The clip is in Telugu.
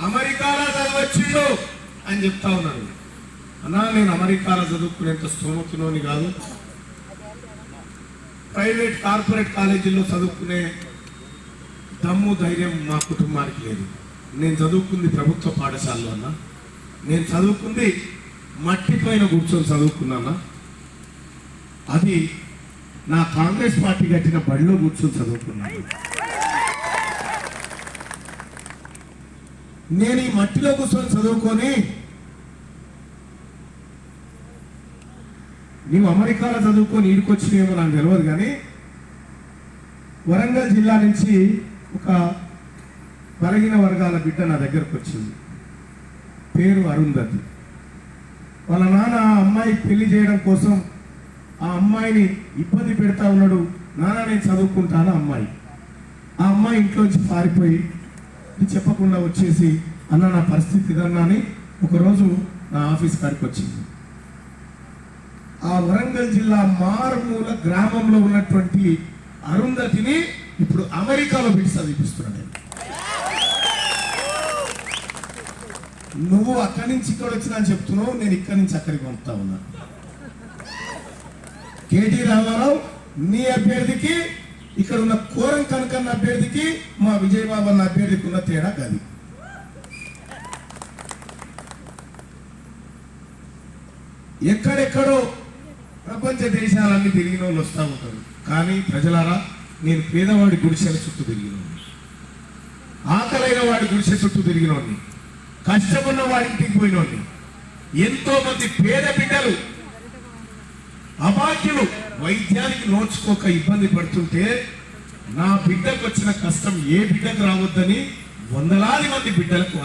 అమెరికాలో చదవచ్చిండు అని చెప్తా ఉన్నాను అన్నా నేను అమెరికాలో చదువుకునేంత స్తోమతులోని కాదు. ప్రైవేట్ కార్పొరేట్ కాలేజీల్లో చదువుకునే దమ్ము ధైర్యం మా కుటుంబానికి లేదు. నేను చదువుకుంది ప్రభుత్వ పాఠశాలలో అన్న. నేను చదువుకుంది మట్టి పైన కూర్చొని చదువుకున్నానా అది నా కాంగ్రెస్ పార్టీ కట్టిన బడిలో కూర్చొని చదువుకున్నాను నేను ఈ మట్టిలో కూర్చొని చదువుకొని నీవు అమెరికాలో చదువుకొని ఈడుకొచ్చినేమో నాకు తెలియదు కానీ వరంగల్ జిల్లా నుంచి ఒక బలహీన వర్గాల బిడ్డ నా దగ్గరకు వచ్చింది. పేరు అరుంధతి. వాళ్ళ నాన్న ఆ అమ్మాయి పెళ్ళి చేయడం కోసం ఆ అమ్మాయిని ఇబ్బంది పెడతా ఉన్నాడు. నాన్న నేను చదువుకుంటాను అమ్మాయి. ఆ అమ్మాయి ఇంట్లోంచి పారిపోయి ఇది చెప్పకుండా వచ్చేసి అన్న నా పరిస్థితి ఇదన్నా అని ఒకరోజు నా ఆఫీస్ కాడికి వచ్చింది ఆ వరంగల్ జిల్లా మారుమూల గ్రామంలో ఉన్నటువంటి అరుంధతిని ఇప్పుడు అమెరికాలో పెట్టి చదివిస్తున్నాడు నువ్వు అక్కడి నుంచి ఇక్కడ వచ్చినా అని చెప్తున్నావు నేను ఇక్కడి నుంచి అక్కడికి పంపుతా ఉన్నా. కేటీ రామారావు నీ అభ్యర్థికి ఇక్కడ ఉన్న కోరం కనకన్న అభ్యర్థికి మా విజయబాబు అన్న అభ్యర్థికి ఉన్న తేడా గది ఎక్కడెక్కడో ప్రపంచ దేశాలన్నీ తిరిగిన వాళ్ళు వస్తూ ఉంటారు. కానీ ప్రజలారా నేను పేదవాడి గుడిసెల చుట్టూ తిరిగిన ఆకలైన వాడి గుడిసె చుట్టూ తిరిగినోడిని కష్టమున్న వాడి ఇంటికి పోయినోడిని ఎంతో మంది పేద బిడ్డలు అభాగ్యులు వైద్యానికి నోచుకోక ఇబ్బంది పడుతుంటే నా బిడ్డకు వచ్చిన కష్టం ఏ బిడ్డకు రావద్దని వందలాది మంది బిడ్డలకు